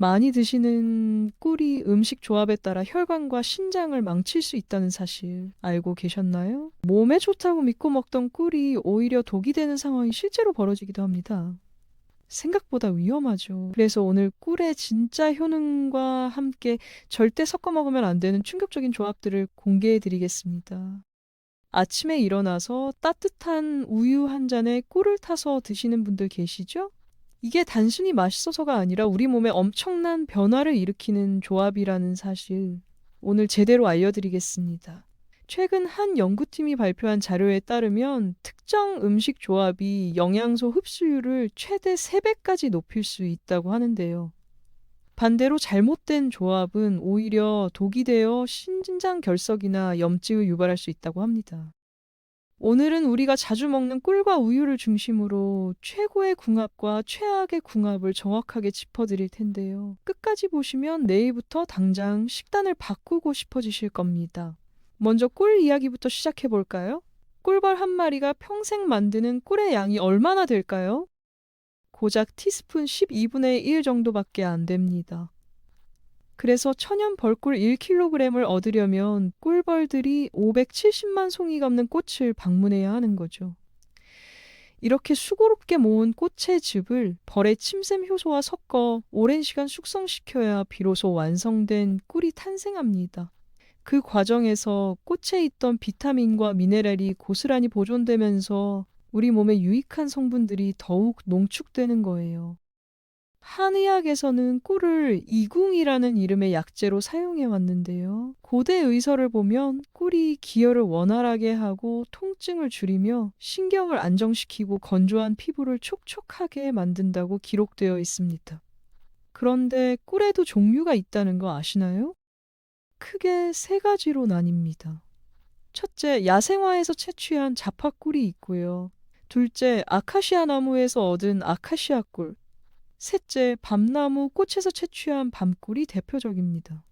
많이 드시는 꿀이 음식 조합에 따라 혈관과 신장을 망칠 수 있다는 사실 알고 계셨나요? 몸에 좋다고 믿고 먹던 꿀이 오히려 독이 되는 상황이 실제로 벌어지기도 합니다. 생각보다 위험하죠. 그래서 오늘 꿀의 진짜 효능과 함께 절대 섞어 먹으면 안 되는 충격적인 조합들을 공개해 드리겠습니다. 아침에 일어나서 따뜻한 우유 한 잔에 꿀을 타서 드시는 분들 계시죠? 이게 단순히 맛있어서가 아니라 우리 몸에 엄청난 변화를 일으키는 조합이라는 사실 오늘 제대로 알려드리겠습니다. 최근 한 연구팀이 발표한 자료에 따르면 특정 음식 조합이 영양소 흡수율을 최대 3배까지 높일 수 있다고 하는데요. 반대로 잘못된 조합은 오히려 독이 되어 신진장 결석이나 염증을 유발할 수 있다고 합니다. 오늘은 우리가 자주 먹는 꿀과 우유를 중심으로 최고의 궁합과 최악의 궁합을 정확하게 짚어드릴 텐데요. 끝까지 보시면 내일부터 당장 식단을 바꾸고 싶어지실 겁니다. 먼저 꿀 이야기부터 시작해 볼까요? 꿀벌 한 마리가 평생 만드는 꿀의 양이 얼마나 될까요? 고작 티스푼 12분의 1 정도밖에 안 됩니다. 그래서 천연 벌꿀 1kg을 얻으려면 꿀벌들이 570만 송이 감는 꽃을 방문해야 하는 거죠. 이렇게 수고롭게 모은 꽃의 즙을 벌의 침샘 효소와 섞어 오랜 시간 숙성시켜야 비로소 완성된 꿀이 탄생합니다. 그 과정에서 꽃에 있던 비타민과 미네랄이 고스란히 보존되면서 우리 몸에 유익한 성분들이 더욱 농축되는 거예요. 한의학에서는 꿀을 이궁이라는 이름의 약재로 사용해 왔는데요. 고대 의서를 보면 꿀이 기혈을 원활하게 하고 통증을 줄이며 신경을 안정시키고 건조한 피부를 촉촉하게 만든다고 기록되어 있습니다. 그런데 꿀에도 종류가 있다는 거 아시나요? 크게 세 가지로 나뉩니다. 첫째, 야생화에서 채취한 자파꿀이 있고요. 둘째, 아카시아 나무에서 얻은 아카시아 꿀. 셋째, 밤나무 꽃에서 채취한 밤꿀이 대표적입니다.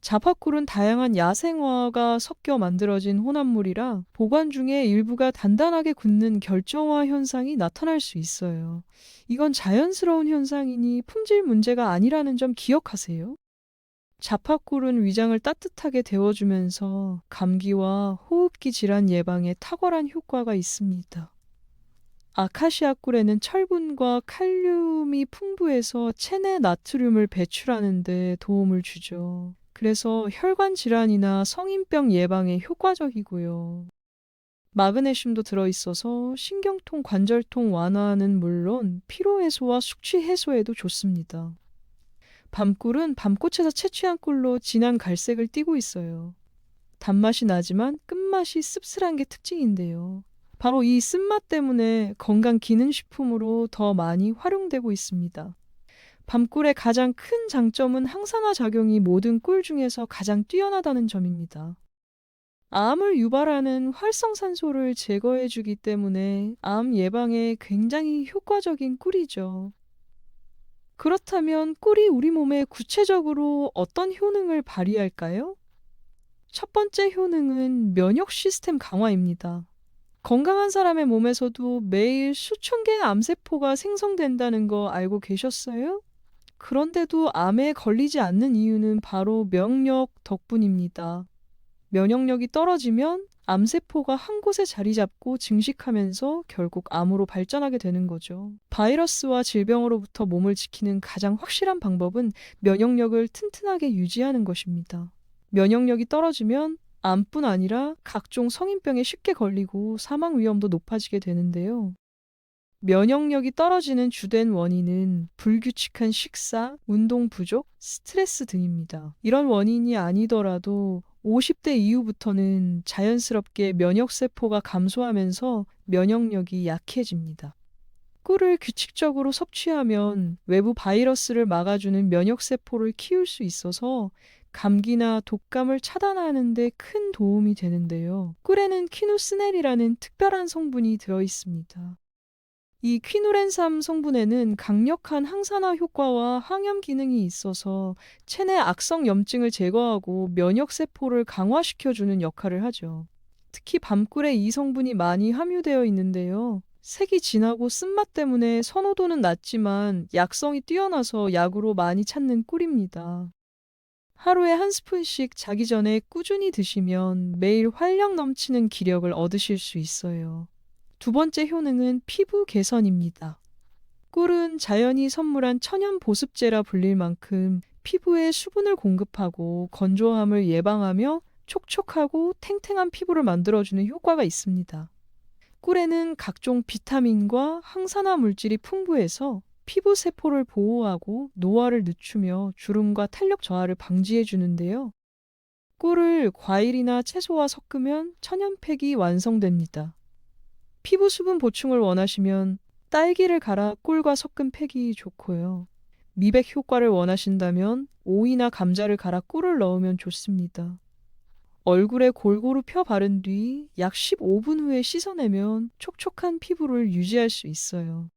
자파꿀은 다양한 야생화가 섞여 만들어진 혼합물이라 보관 중에 일부가 단단하게 굳는 결정화 현상이 나타날 수 있어요. 이건 자연스러운 현상이니 품질 문제가 아니라는 점 기억하세요. 자파꿀은 위장을 따뜻하게 데워주면서 감기와 호흡기 질환 예방에 탁월한 효과가 있습니다. 아카시아 꿀에는 철분과 칼륨이 풍부해서 체내 나트륨을 배출하는 데 도움을 주죠. 그래서 혈관 질환이나 성인병 예방에 효과적이고요. 마그네슘도 들어있어서 신경통, 관절통 완화는 물론 피로 해소와 숙취 해소에도 좋습니다. 밤꿀은 밤꽃에서 채취한 꿀로 진한 갈색을 띠고 있어요. 단맛이 나지만 끝맛이 씁쓸한 게 특징인데요. 바로 이 쓴맛 때문에 건강 기능 식품으로 더 많이 활용되고 있습니다. 밤꿀의 가장 큰 장점은 항산화 작용이 모든 꿀 중에서 가장 뛰어나다는 점입니다. 암을 유발하는 활성산소를 제거해주기 때문에 암 예방에 굉장히 효과적인 꿀이죠. 그렇다면 꿀이 우리 몸에 구체적으로 어떤 효능을 발휘할까요? 첫 번째 효능은 면역 시스템 강화입니다. 건강한 사람의 몸에서도 매일 수천 개의 암세포가 생성된다는 거 알고 계셨어요? 그런데도 암에 걸리지 않는 이유는 바로 면역 덕분입니다. 면역력이 떨어지면 암세포가 한 곳에 자리 잡고 증식하면서 결국 암으로 발전하게 되는 거죠. 바이러스와 질병으로부터 몸을 지키는 가장 확실한 방법은 면역력을 튼튼하게 유지하는 것입니다. 면역력이 떨어지면 암뿐 아니라 각종 성인병에 쉽게 걸리고 사망 위험도 높아지게 되는데요. 면역력이 떨어지는 주된 원인은 불규칙한 식사, 운동 부족, 스트레스 등입니다. 이런 원인이 아니더라도 50대 이후부터는 자연스럽게 면역세포가 감소하면서 면역력이 약해집니다. 꿀을 규칙적으로 섭취하면 외부 바이러스를 막아주는 면역세포를 키울 수 있어서 감기나 독감을 차단하는 데 큰 도움이 되는데요. 꿀에는 키누스넬이라는 특별한 성분이 들어 있습니다. 이 퀴누렌삼 성분에는 강력한 항산화 효과와 항염 기능이 있어서 체내 악성 염증을 제거하고 면역 세포를 강화시켜 주는 역할을 하죠. 특히 밤꿀에 이 성분이 많이 함유되어 있는데요. 색이 진하고 쓴맛 때문에 선호도는 낮지만 약성이 뛰어나서 약으로 많이 찾는 꿀입니다. 하루에 한 스푼씩 자기 전에 꾸준히 드시면 매일 활력 넘치는 기력을 얻으실 수 있어요. 두 번째 효능은 피부 개선입니다. 꿀은 자연이 선물한 천연 보습제라 불릴 만큼 피부에 수분을 공급하고 건조함을 예방하며 촉촉하고 탱탱한 피부를 만들어주는 효과가 있습니다. 꿀에는 각종 비타민과 항산화 물질이 풍부해서 피부 세포를 보호하고 노화를 늦추며 주름과 탄력 저하를 방지해 주는데요. 꿀을 과일이나 채소와 섞으면 천연팩이 완성됩니다. 피부 수분 보충을 원하시면 딸기를 갈아 꿀과 섞은 팩이 좋고요. 미백 효과를 원하신다면 오이나 감자를 갈아 꿀을 넣으면 좋습니다. 얼굴에 골고루 펴 바른 뒤 약 15분 후에 씻어내면 촉촉한 피부를 유지할 수 있어요.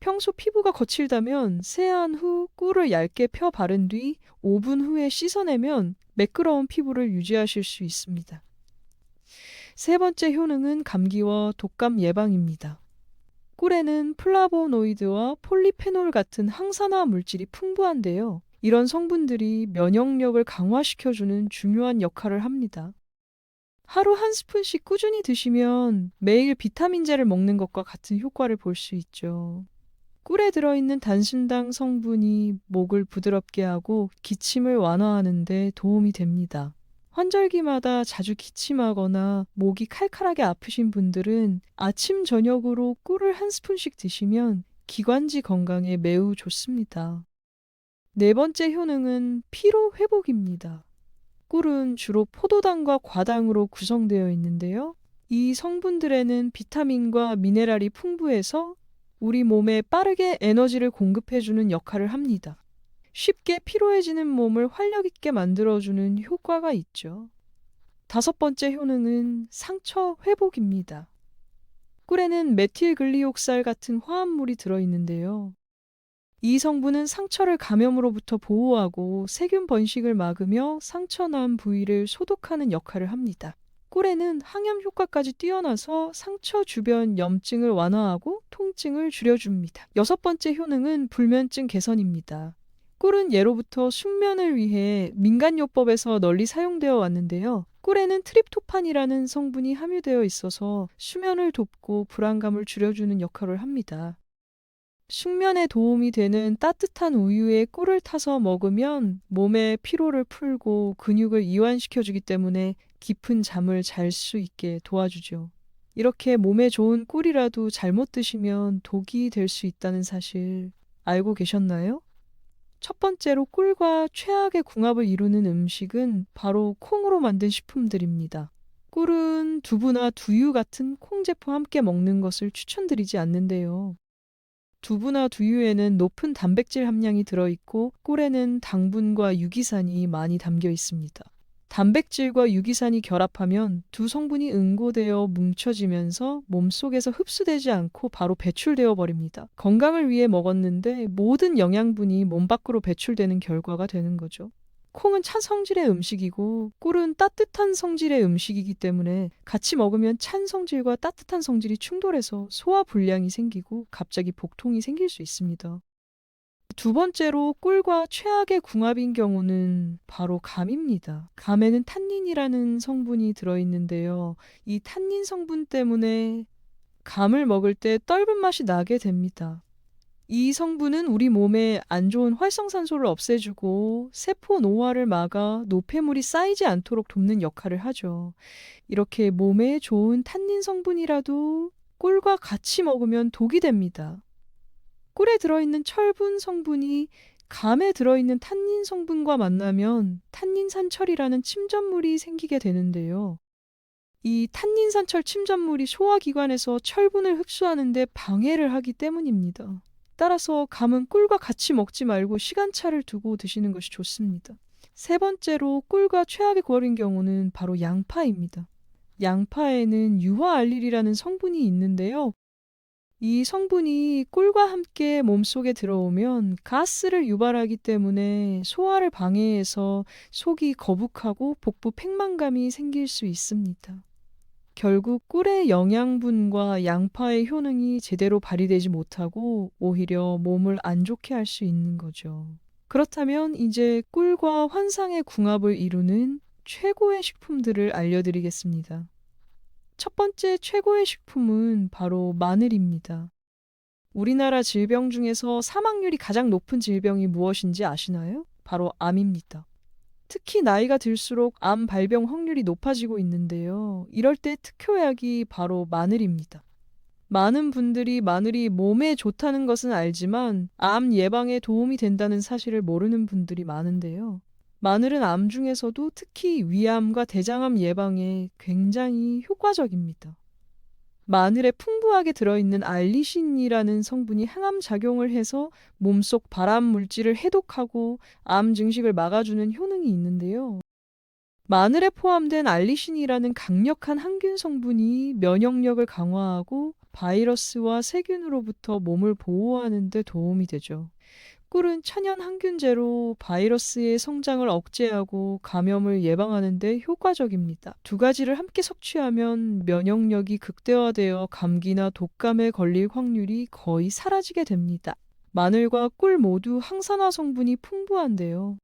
평소 피부가 거칠다면 세안 후 꿀을 얇게 펴 바른 뒤 5분 후에 씻어내면 매끄러운 피부를 유지하실 수 있습니다. 세 번째 효능은 감기와 독감 예방입니다. 꿀에는 플라보노이드와 폴리페놀 같은 항산화 물질이 풍부한데요. 이런 성분들이 면역력을 강화시켜주는 중요한 역할을 합니다. 하루 한 스푼씩 꾸준히 드시면 매일 비타민제를 먹는 것과 같은 효과를 볼 수 있죠. 꿀에 들어있는 단순당 성분이 목을 부드럽게 하고 기침을 완화하는 데 도움이 됩니다. 환절기마다 자주 기침하거나 목이 칼칼하게 아프신 분들은 아침, 저녁으로 꿀을 한 스푼씩 드시면 기관지 건강에 매우 좋습니다. 네 번째 효능은 피로 회복입니다. 꿀은 주로 포도당과 과당으로 구성되어 있는데요. 이 성분들에는 비타민과 미네랄이 풍부해서 우리 몸에 빠르게 에너지를 공급해주는 역할을 합니다. 쉽게 피로해지는 몸을 활력 있게 만들어주는 효과가 있죠. 다섯 번째 효능은 상처 회복입니다. 꿀에는 메틸글리옥살 같은 화합물이 들어있는데요. 이 성분은 상처를 감염으로부터 보호하고 세균 번식을 막으며 상처 난 부위를 소독하는 역할을 합니다. 꿀에는 항염 효과까지 뛰어나서 상처 주변 염증을 완화하고 통증을 줄여줍니다. 여섯 번째 효능은 불면증 개선입니다. 꿀은 예로부터 숙면을 위해 민간요법에서 널리 사용되어 왔는데요. 꿀에는 트립토판이라는 성분이 함유되어 있어서 수면을 돕고 불안감을 줄여주는 역할을 합니다. 숙면에 도움이 되는 따뜻한 우유에 꿀을 타서 먹으면 몸의 피로를 풀고 근육을 이완시켜주기 때문에 깊은 잠을 잘 수 있게 도와주죠. 이렇게 몸에 좋은 꿀이라도 잘못 드시면 독이 될 수 있다는 사실 알고 계셨나요? 첫 번째로 꿀과 최악의 궁합을 이루는 음식은 바로 콩으로 만든 식품들입니다. 꿀은 두부나 두유 같은 콩 제품 함께 먹는 것을 추천드리지 않는데요. 두부나 두유에는 높은 단백질 함량이 들어있고 꿀에는 당분과 유기산이 많이 담겨 있습니다. 단백질과 유기산이 결합하면 두 성분이 응고되어 뭉쳐지면서 몸속에서 흡수되지 않고 바로 배출되어 버립니다. 건강을 위해 먹었는데 모든 영양분이 몸 밖으로 배출되는 결과가 되는 거죠. 콩은 찬 성질의 음식이고 꿀은 따뜻한 성질의 음식이기 때문에 같이 먹으면 찬 성질과 따뜻한 성질이 충돌해서 소화 불량이 생기고 갑자기 복통이 생길 수 있습니다. 두 번째로 꿀과 최악의 궁합인 경우는 바로 감입니다. 감에는 탄닌이라는 성분이 들어있는데요. 이 탄닌 성분 때문에 감을 먹을 때 떫은 맛이 나게 됩니다. 이 성분은 우리 몸에 안 좋은 활성산소를 없애주고 세포 노화를 막아 노폐물이 쌓이지 않도록 돕는 역할을 하죠. 이렇게 몸에 좋은 탄닌 성분이라도 꿀과 같이 먹으면 독이 됩니다. 꿀에 들어있는 철분 성분이 감에 들어있는 탄닌 성분과 만나면 탄닌산철이라는 침전물이 생기게 되는데요. 이 탄닌산철 침전물이 소화기관에서 철분을 흡수하는데 방해를 하기 때문입니다. 따라서 감은 꿀과 같이 먹지 말고 시간차를 두고 드시는 것이 좋습니다. 세 번째로 꿀과 최악의 고혈인 경우는 바로 양파입니다. 양파에는 유화알릴이라는 성분이 있는데요. 이 성분이 꿀과 함께 몸속에 들어오면 가스를 유발하기 때문에 소화를 방해해서 속이 거북하고 복부 팽만감이 생길 수 있습니다. 결국 꿀의 영양분과 양파의 효능이 제대로 발휘되지 못하고 오히려 몸을 안 좋게 할 수 있는 거죠. 그렇다면 이제 꿀과 환상의 궁합을 이루는 최고의 식품들을 알려드리겠습니다. 첫 번째 최고의 식품은 바로 마늘입니다. 우리나라 질병 중에서 사망률이 가장 높은 질병이 무엇인지 아시나요? 바로 암입니다. 특히 나이가 들수록 암 발병 확률이 높아지고 있는데요. 이럴 때 특효약이 바로 마늘입니다. 많은 분들이 마늘이 몸에 좋다는 것은 알지만 암 예방에 도움이 된다는 사실을 모르는 분들이 많은데요. 마늘은 암 중에서도 특히 위암과 대장암 예방에 굉장히 효과적입니다. 마늘에 풍부하게 들어있는 알리신이라는 성분이 항암 작용을 해서 몸속 발암 물질을 해독하고 암 증식을 막아주는 효능이 있는데요. 마늘에 포함된 알리신이라는 강력한 항균 성분이 면역력을 강화하고 바이러스와 세균으로부터 몸을 보호하는 데 도움이 되죠. 꿀은 천연 항균제로 바이러스의 성장을 억제하고 감염을 예방하는 데 효과적입니다. 두 가지를 함께 섭취하면 면역력이 극대화되어 감기나 독감에 걸릴 확률이 거의 사라지게 됩니다. 마늘과 꿀 모두 항산화 성분이 풍부한데요.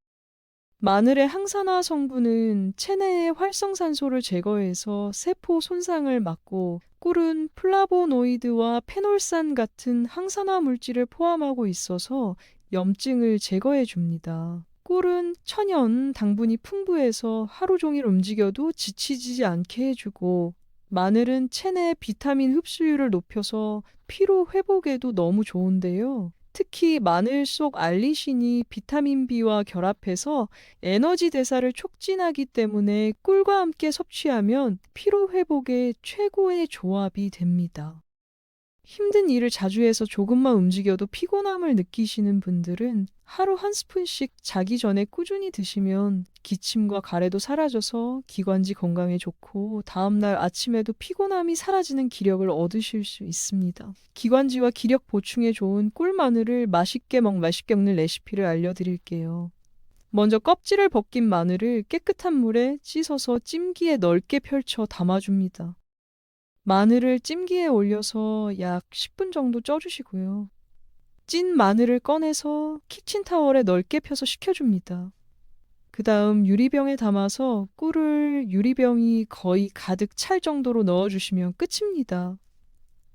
마늘의 항산화 성분은 체내의 활성산소를 제거해서 세포 손상을 막고 꿀은 플라보노이드와 페놀산 같은 항산화 물질을 포함하고 있어서 염증을 제거해 줍니다. 꿀은 천연 당분이 풍부해서 하루 종일 움직여도 지치지 않게 해주고 마늘은 체내 비타민 흡수율을 높여서 피로 회복에도 너무 좋은데요. 특히 마늘 속 알리신이 비타민 B와 결합해서 에너지 대사를 촉진하기 때문에 꿀과 함께 섭취하면 피로 회복에 최고의 조합이 됩니다. 힘든 일을 자주 해서 조금만 움직여도 피곤함을 느끼시는 분들은 하루 한 스푼씩 자기 전에 꾸준히 드시면 기침과 가래도 사라져서 기관지 건강에 좋고 다음날 아침에도 피곤함이 사라지는 기력을 얻으실 수 있습니다. 기관지와 기력 보충에 좋은 꿀마늘을 맛있게 먹 맛있게 먹는 레시피를 알려드릴게요. 먼저 껍질을 벗긴 마늘을 깨끗한 물에 씻어서 찜기에 넓게 펼쳐 담아줍니다. 마늘을 찜기에 올려서 약 10분 정도 쪄주시고요. 찐 마늘을 꺼내서 키친타월에 넓게 펴서 식혀줍니다. 그 다음 유리병에 담아서 꿀을 유리병이 거의 가득 찰 정도로 넣어주시면 끝입니다.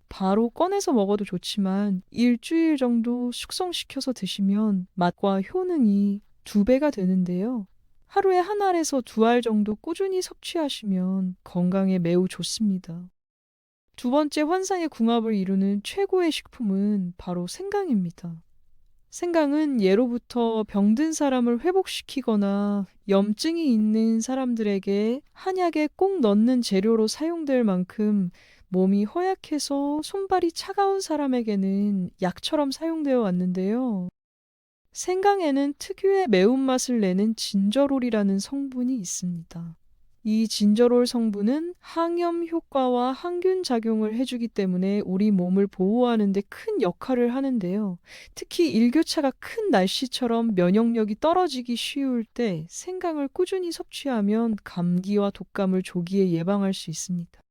바로 꺼내서 먹어도 좋지만 일주일 정도 숙성시켜서 드시면 맛과 효능이 두 배가 되는데요. 하루에 한 알에서 두 알 정도 꾸준히 섭취하시면 건강에 매우 좋습니다. 두 번째 환상의 궁합을 이루는 최고의 식품은 바로 생강입니다. 생강은 예로부터 병든 사람을 회복시키거나 염증이 있는 사람들에게 한약에 꼭 넣는 재료로 사용될 만큼 몸이 허약해서 손발이 차가운 사람에게는 약처럼 사용되어 왔는데요. 생강에는 특유의 매운맛을 내는 진저롤이라는 성분이 있습니다. 이 진저롤 성분은 항염 효과와 항균 작용을 해주기 때문에 우리 몸을 보호하는 데 큰 역할을 하는데요. 특히 일교차가 큰 날씨처럼 면역력이 떨어지기 쉬울 때 생강을 꾸준히 섭취하면 감기와 독감을 조기에 예방할 수 있습니다.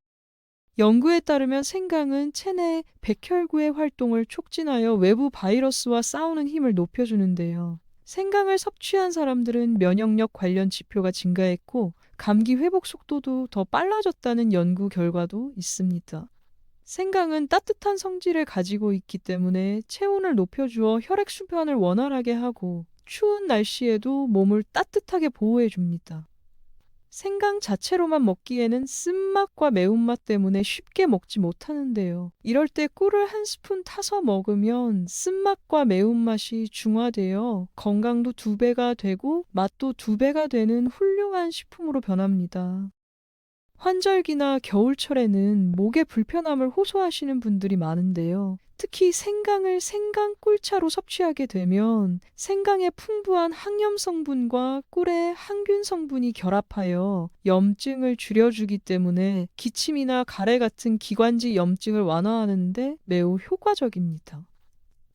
연구에 따르면 생강은 체내 백혈구의 활동을 촉진하여 외부 바이러스와 싸우는 힘을 높여주는데요. 생강을 섭취한 사람들은 면역력 관련 지표가 증가했고 감기 회복 속도도 더 빨라졌다는 연구 결과도 있습니다. 생강은 따뜻한 성질을 가지고 있기 때문에 체온을 높여주어 혈액 순환을 원활하게 하고 추운 날씨에도 몸을 따뜻하게 보호해 줍니다. 생강 자체로만 먹기에는 쓴맛과 매운맛 때문에 쉽게 먹지 못하는데요. 이럴 때 꿀을 한 스푼 타서 먹으면 쓴맛과 매운맛이 중화되어 건강도 두 배가 되고 맛도 두 배가 되는 훌륭한 식품으로 변합니다. 환절기나 겨울철에는 목의 불편함을 호소하시는 분들이 많은데요. 특히 생강을 생강 꿀차로 섭취하게 되면 생강의 풍부한 항염 성분과 꿀의 항균 성분이 결합하여 염증을 줄여주기 때문에 기침이나 가래 같은 기관지 염증을 완화하는데 매우 효과적입니다.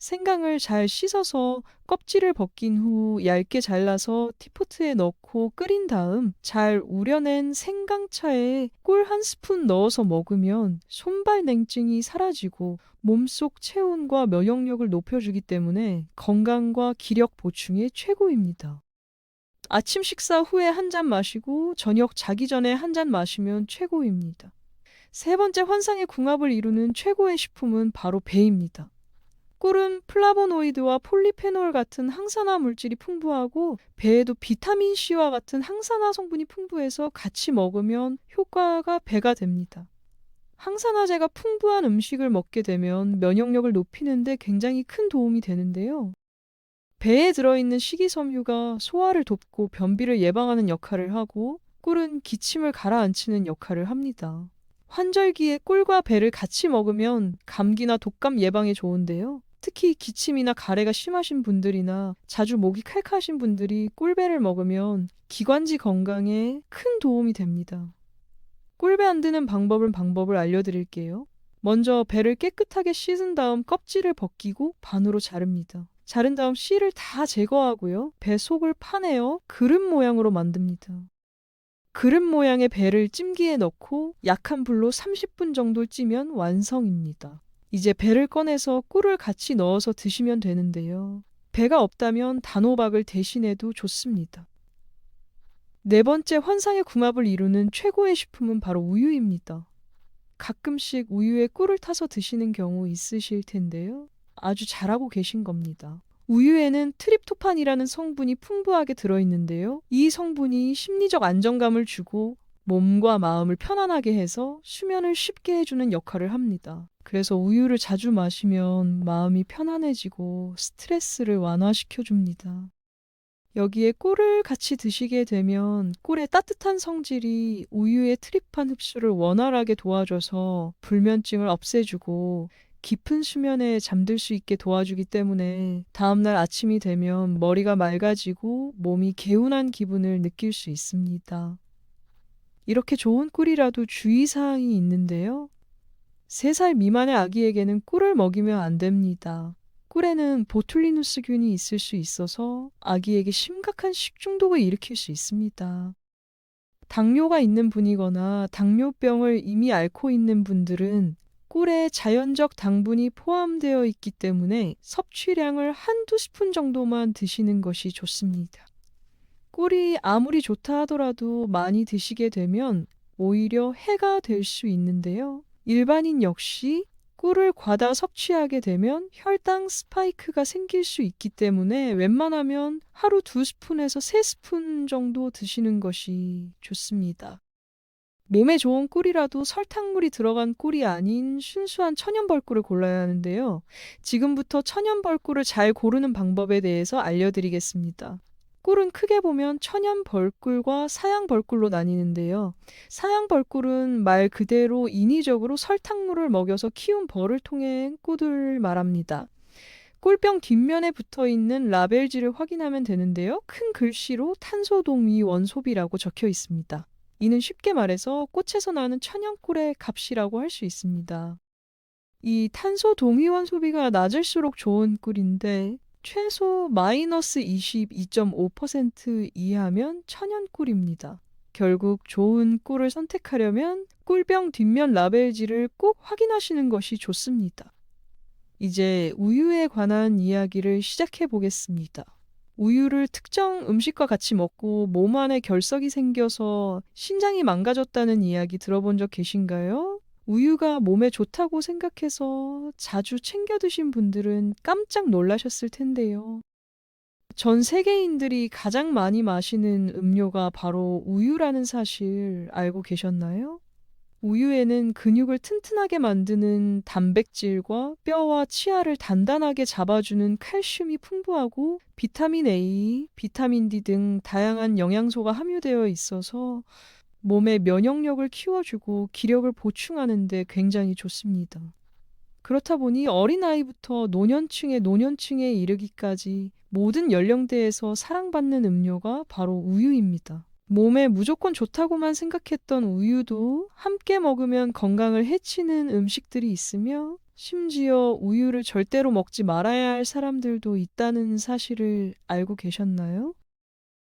생강을 잘 씻어서 껍질을 벗긴 후 얇게 잘라서 티포트에 넣고 끓인 다음 잘 우려낸 생강차에 꿀 한 스푼 넣어서 먹으면 손발 냉증이 사라지고 몸속 체온과 면역력을 높여주기 때문에 건강과 기력 보충에 최고입니다. 아침 식사 후에 한 잔 마시고 저녁 자기 전에 한 잔 마시면 최고입니다. 세 번째 환상의 궁합을 이루는 최고의 식품은 바로 배입니다. 꿀은 플라보노이드와 폴리페놀 같은 항산화 물질이 풍부하고 배에도 비타민 C와 같은 항산화 성분이 풍부해서 같이 먹으면 효과가 배가 됩니다. 항산화제가 풍부한 음식을 먹게 되면 면역력을 높이는데 굉장히 큰 도움이 되는데요. 배에 들어있는 식이섬유가 소화를 돕고 변비를 예방하는 역할을 하고 꿀은 기침을 가라앉히는 역할을 합니다. 환절기에 꿀과 배를 같이 먹으면 감기나 독감 예방에 좋은데요. 특히 기침이나 가래가 심하신 분들이나 자주 목이 칼칼하신 분들이 꿀배를 먹으면 기관지 건강에 큰 도움이 됩니다. 꿀배 안 드는 방법은 방법을 알려드릴게요. 먼저 배를 깨끗하게 씻은 다음 껍질을 벗기고 반으로 자릅니다. 자른 다음 씨를 다 제거하고요. 배 속을 파내어 그릇 모양으로 만듭니다. 그릇 모양의 배를 찜기에 넣고 약한 불로 30분 정도 찌면 완성입니다. 이제 배를 꺼내서 꿀을 같이 넣어서 드시면 되는데요. 배가 없다면 단호박을 대신해도 좋습니다. 네 번째 환상의 궁합을 이루는 최고의 식품은 바로 우유입니다. 가끔씩 우유에 꿀을 타서 드시는 경우 있으실 텐데요. 아주 잘하고 계신 겁니다. 우유에는 트립토판이라는 성분이 풍부하게 들어있는데요. 이 성분이 심리적 안정감을 주고 몸과 마음을 편안하게 해서 수면을 쉽게 해주는 역할을 합니다. 그래서 우유를 자주 마시면 마음이 편안해지고 스트레스를 완화시켜 줍니다. 여기에 꿀을 같이 드시게 되면 꿀의 따뜻한 성질이 우유의 트립판 흡수를 원활하게 도와줘서 불면증을 없애주고 깊은 수면에 잠들 수 있게 도와주기 때문에 다음날 아침이 되면 머리가 맑아지고 몸이 개운한 기분을 느낄 수 있습니다. 이렇게 좋은 꿀이라도 주의사항이 있는데요. 3살 미만의 아기에게는 꿀을 먹이면 안 됩니다. 꿀에는 보툴리누스균이 있을 수 있어서 아기에게 심각한 식중독을 일으킬 수 있습니다. 당뇨가 있는 분이거나 당뇨병을 이미 앓고 있는 분들은 꿀에 자연적 당분이 포함되어 있기 때문에 섭취량을 한두 스푼 정도만 드시는 것이 좋습니다. 꿀이 아무리 좋다 하더라도 많이 드시게 되면 오히려 해가 될 수 있는데요. 일반인 역시 꿀을 과다 섭취하게 되면 혈당 스파이크가 생길 수 있기 때문에 웬만하면 하루 두 스푼에서 세 스푼 정도 드시는 것이 좋습니다. 몸에 좋은 꿀이라도 설탕물이 들어간 꿀이 아닌 순수한 천연벌꿀을 골라야 하는데요. 지금부터 천연벌꿀을 잘 고르는 방법에 대해서 알려드리겠습니다. 꿀은 크게 보면 천연 벌꿀과 사양 벌꿀로 나뉘는데요. 사양 벌꿀은 말 그대로 인위적으로 설탕물을 먹여서 키운 벌을 통해 꿀을 말합니다. 꿀병 뒷면에 붙어 있는 라벨지를 확인하면 되는데요. 큰 글씨로 탄소 동위 원소비라고 적혀 있습니다. 이는 쉽게 말해서 꽃에서 나는 천연꿀의 값이라고 할 수 있습니다. 이 탄소 동위원 소비가 낮을수록 좋은 꿀인데 최소 마이너스 22.5% 이하면 천연꿀입니다. 결국 좋은 꿀을 선택하려면 꿀병 뒷면 라벨지를 꼭 확인하시는 것이 좋습니다. 이제 우유에 관한 이야기를 시작해 보겠습니다. 우유를 특정 음식과 같이 먹고 몸 안에 결석이 생겨서 신장이 망가졌다는 이야기 들어본 적 계신가요? 우유가 몸에 좋다고 생각해서 자주 챙겨 드신 분들은 깜짝 놀라셨을 텐데요. 전 세계인들이 가장 많이 마시는 음료가 바로 우유라는 사실 알고 계셨나요? 우유에는 근육을 튼튼하게 만드는 단백질과 뼈와 치아를 단단하게 잡아주는 칼슘이 풍부하고 비타민 A, 비타민 D 등 다양한 영양소가 함유되어 있어서 몸의 면역력을 키워주고 기력을 보충하는 데 굉장히 좋습니다. 그렇다 보니 어린아이부터 노년층의 노년층에 이르기까지 모든 연령대에서 사랑받는 음료가 바로 우유입니다. 몸에 무조건 좋다고만 생각했던 우유도 함께 먹으면 건강을 해치는 음식들이 있으며 심지어 우유를 절대로 먹지 말아야 할 사람들도 있다는 사실을 알고 계셨나요?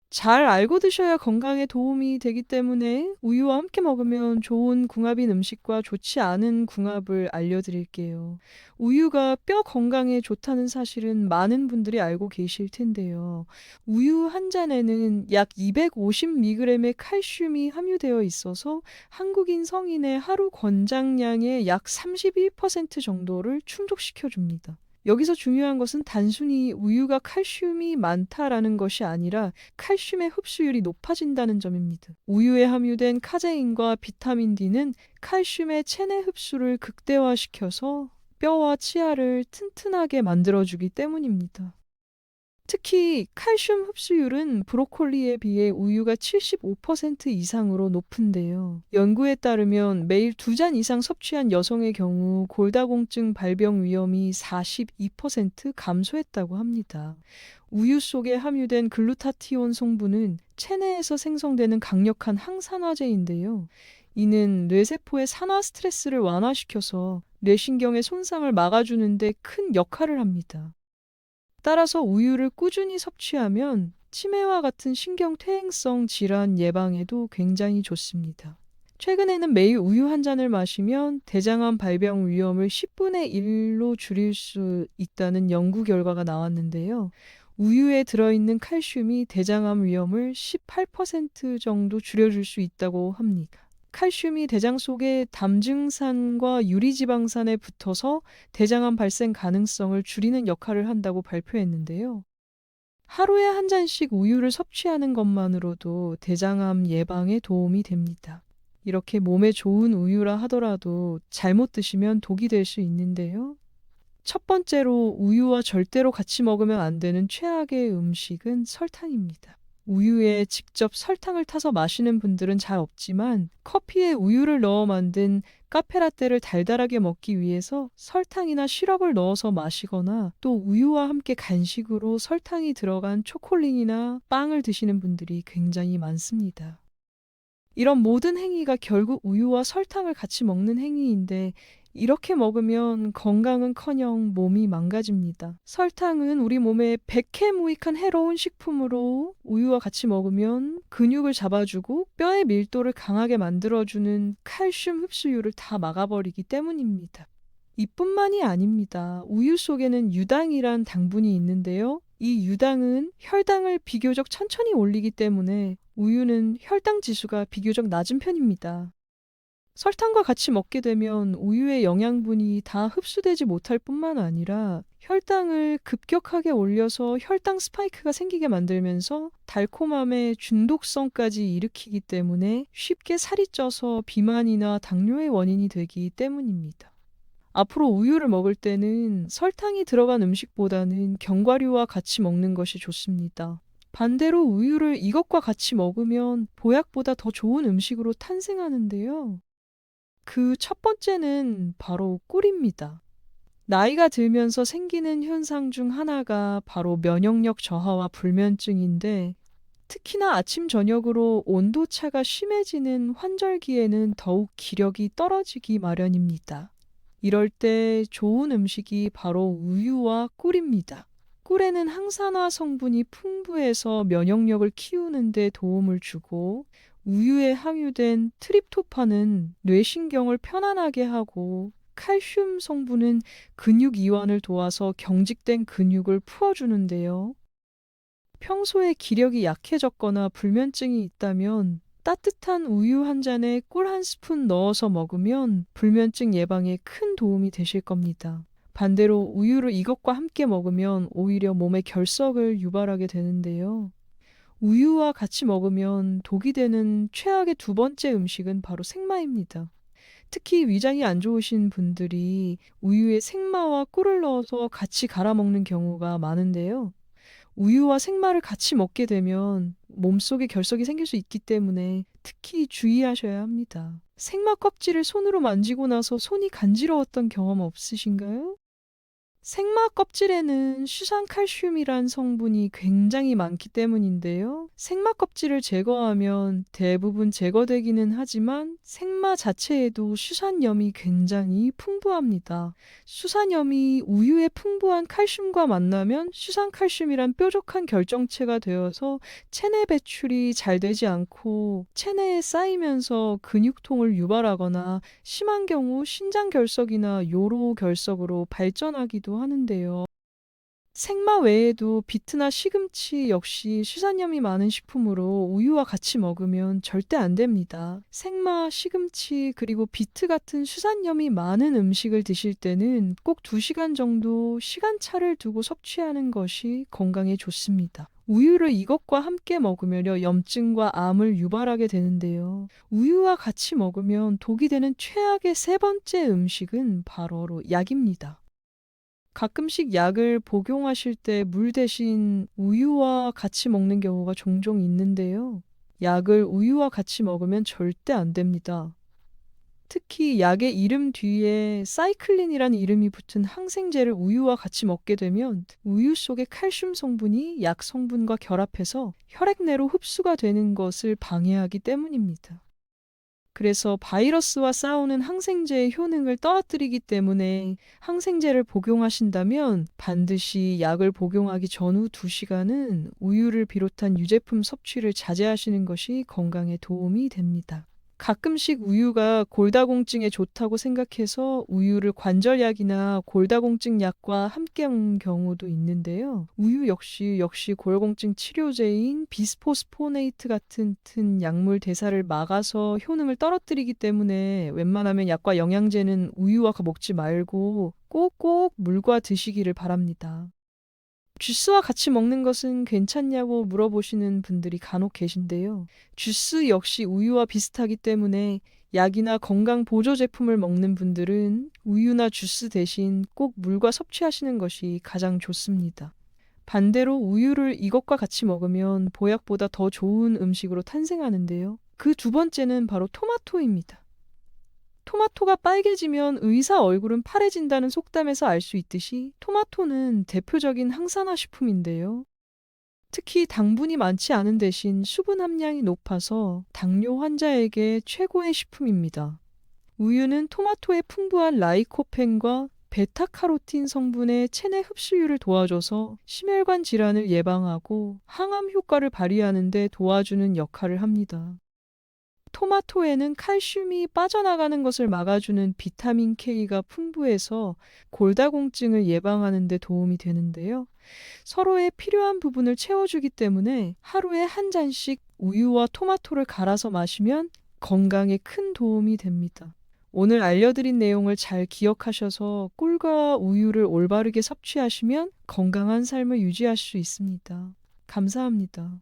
잘 알고 드셔야 건강에 도움이 되기 때문에 우유와 함께 먹으면 좋은 궁합인 음식과 좋지 않은 궁합을 알려드릴게요. 우유가 뼈 건강에 좋다는 사실은 많은 분들이 알고 계실 텐데요. 우유 한 잔에는 약 250mg의 칼슘이 함유되어 있어서 한국인 성인의 하루 권장량의 약31% 정도를 충족시켜 줍니다. 여기서 중요한 것은 단순히 우유가 칼슘이 많다라는 것이 아니라 칼슘의 흡수율이 높아진다는 점입니다. 우유에 함유된 카제인과 비타민 D는 칼슘의 체내 흡수를 극대화시켜서 뼈와 치아를 튼튼하게 만들어주기 때문입니다. 특히 칼슘 흡수율은 브로콜리에 비해 우유가 75% 이상으로 높은데요. 연구에 따르면 매일 두 잔 이상 섭취한 여성의 경우 골다공증 발병 위험이 42% 감소했다고 합니다. 우유 속에 함유된 글루타티온 성분은 체내에서 생성되는 강력한 항산화제인데요. 이는 뇌세포의 산화 스트레스를 완화시켜서 뇌신경의 손상을 막아주는데 큰 역할을 합니다. 따라서 우유를 꾸준히 섭취하면 치매와 같은 신경퇴행성 질환 예방에도 굉장히 좋습니다. 최근에는 매일 우유 한 잔을 마시면 대장암 발병 위험을 10분의 1로 줄일 수 있다는 연구 결과가 나왔는데요. 우유에 들어있는 칼슘이 대장암 위험을 18% 정도 줄여줄 수 있다고 합니다. 칼슘이 대장 속의 담증산과 유리지방산에 붙어서 대장암 발생 가능성을 줄이는 역할을 한다고 발표했는데요. 하루에 한 잔씩 우유를 섭취하는 것만으로도 대장암 예방에 도움이 됩니다. 이렇게 몸에 좋은 우유라 하더라도 잘못 드시면 독이 될 수 있는데요. 첫 번째로 우유와 절대로 같이 먹으면 안 되는 최악의 음식은 설탕입니다. 우유에 직접 설탕을 타서 마시는 분들은 잘 없지만 커피에 우유를 넣어 만든 카페라떼를 달달하게 먹기 위해서 설탕이나 시럽을 넣어서 마시거나 또 우유와 함께 간식으로 설탕이 들어간 초콜릿이나 빵을 드시는 분들이 굉장히 많습니다. 이런 모든 행위가 결국 우유와 설탕을 같이 먹는 행위인데 이렇게 먹으면 건강은커녕 몸이 망가집니다. 설탕은 우리 몸에 백해무익한 해로운 식품으로 우유와 같이 먹으면 근육을 잡아주고 뼈의 밀도를 강하게 만들어주는 칼슘 흡수율을 다 막아버리기 때문입니다. 이뿐만이 아닙니다. 우유 속에는 유당이란 당분이 있는데요. 이 유당은 혈당을 비교적 천천히 올리기 때문에 우유는 혈당 지수가 비교적 낮은 편입니다. 설탕과 같이 먹게 되면 우유의 영양분이 다 흡수되지 못할 뿐만 아니라 혈당을 급격하게 올려서 혈당 스파이크가 생기게 만들면서 달콤함의 중독성까지 일으키기 때문에 쉽게 살이 쪄서 비만이나 당뇨의 원인이 되기 때문입니다. 앞으로 우유를 먹을 때는 설탕이 들어간 음식보다는 견과류와 같이 먹는 것이 좋습니다. 반대로 우유를 이것과 같이 먹으면 보약보다 더 좋은 음식으로 탄생하는데요. 그 첫 번째는 바로 꿀입니다. 나이가 들면서 생기는 현상 중 하나가 바로 면역력 저하와 불면증인데 특히나 아침 저녁으로 온도차가 심해지는 환절기에는 더욱 기력이 떨어지기 마련입니다. 이럴 때 좋은 음식이 바로 우유와 꿀입니다. 꿀에는 항산화 성분이 풍부해서 면역력을 키우는 데 도움을 주고 우유에 함유된 트립토판은 뇌신경을 편안하게 하고 칼슘 성분은 근육 이완을 도와서 경직된 근육을 풀어주는데요. 평소에 기력이 약해졌거나 불면증이 있다면 따뜻한 우유 한 잔에 꿀 한 스푼 넣어서 먹으면 불면증 예방에 큰 도움이 되실 겁니다. 반대로 우유를 이것과 함께 먹으면 오히려 몸에 결석을 유발하게 되는데요. 우유와 같이 먹으면 독이 되는 최악의 두 번째 음식은 바로 생마입니다. 특히 위장이 안 좋으신 분들이 우유에 생마와 꿀을 넣어서 같이 갈아 먹는 경우가 많은데요. 우유와 생마를 같이 먹게 되면 몸속에 결석이 생길 수 있기 때문에 특히 주의하셔야 합니다. 생마 껍질을 손으로 만지고 나서 손이 간지러웠던 경험 없으신가요? 생마 껍질에는 슈산칼슘이란 성분이 굉장히 많기 때문인데요. 생마 껍질을 제거하면 대부분 제거되기는 하지만 생마 자체에도 슈산염이 굉장히 풍부합니다. 수산염이 우유의 풍부한 칼슘과 만나면 슈산칼슘이란 뾰족한 결정체가 되어서 체내 배출이 잘 되지 않고 체내에 쌓이면서 근육통을 유발하거나 심한 경우 신장 결석이나 요로 결석으로 발전하기도 하는데요. 생마 외에도 비트나 시금치 역시 슈산염이 많은 식품으로 우유와 같이 먹으면 절대 안 됩니다. 생마, 시금치, 그리고 비트 같은 슈산염이 많은 음식을 드실 때는 꼭 2시간 정도 시간차를 두고 섭취하는 것이 건강에 좋습니다. 우유를 이것과 함께 먹으면요, 염증과 암을 유발하게 되는데요. 우유와 같이 먹으면 독이 되는 최악의 세 번째 음식은 바로 약입니다. 가끔씩 약을 복용하실 때 물 대신 우유와 같이 먹는 경우가 종종 있는데요. 약을 우유와 같이 먹으면 절대 안 됩니다. 특히 약의 이름 뒤에 사이클린이라는 이름이 붙은 항생제를 우유와 같이 먹게 되면 우유 속의 칼슘 성분이 약 성분과 결합해서 혈액 내로 흡수가 되는 것을 방해하기 때문입니다. 그래서 바이러스와 싸우는 항생제의 효능을 떨어뜨리기 때문에 항생제를 복용하신다면 반드시 약을 복용하기 전후 2시간은 우유를 비롯한 유제품 섭취를 자제하시는 것이 건강에 도움이 됩니다. 가끔씩 우유가 골다공증에 좋다고 생각해서 우유를 관절약이나 골다공증 약과 함께 먹는 경우도 있는데요. 우유 역시 역시 골공증 치료제인 비스포스포네이트 같은 튼 약물 대사를 막아서 효능을 떨어뜨리기 때문에 웬만하면 약과 영양제는 우유와 먹지 말고 꼭꼭 물과 드시기를 바랍니다. 주스와 같이 먹는 것은 괜찮냐고 물어보시는 분들이 간혹 계신데요. 주스 역시 우유와 비슷하기 때문에 약이나 건강 보조 제품을 먹는 분들은 우유나 주스 대신 꼭 물과 섭취하시는 것이 가장 좋습니다. 반대로 우유를 이것과 같이 먹으면 보약보다 더 좋은 음식으로 탄생하는데요. 그 두 번째는 바로 토마토입니다. 토마토가 빨개지면 의사 얼굴은 파래진다는 속담에서 알 수 있듯이 토마토는 대표적인 항산화 식품인데요. 특히 당분이 많지 않은 대신 수분 함량이 높아서 당뇨 환자에게 최고의 식품입니다. 우유는 토마토의 풍부한 라이코펜과 베타카로틴 성분의 체내 흡수율을 도와줘서 심혈관 질환을 예방하고 항암 효과를 발휘하는 데 도와주는 역할을 합니다. 토마토에는 칼슘이 빠져나가는 것을 막아주는 비타민 K가 풍부해서 골다공증을 예방하는 데 도움이 되는데요. 서로의 필요한 부분을 채워주기 때문에 하루에 한 잔씩 우유와 토마토를 갈아서 마시면 건강에 큰 도움이 됩니다. 오늘 알려드린 내용을 잘 기억하셔서 꿀과 우유를 올바르게 섭취하시면 건강한 삶을 유지할 수 있습니다. 감사합니다.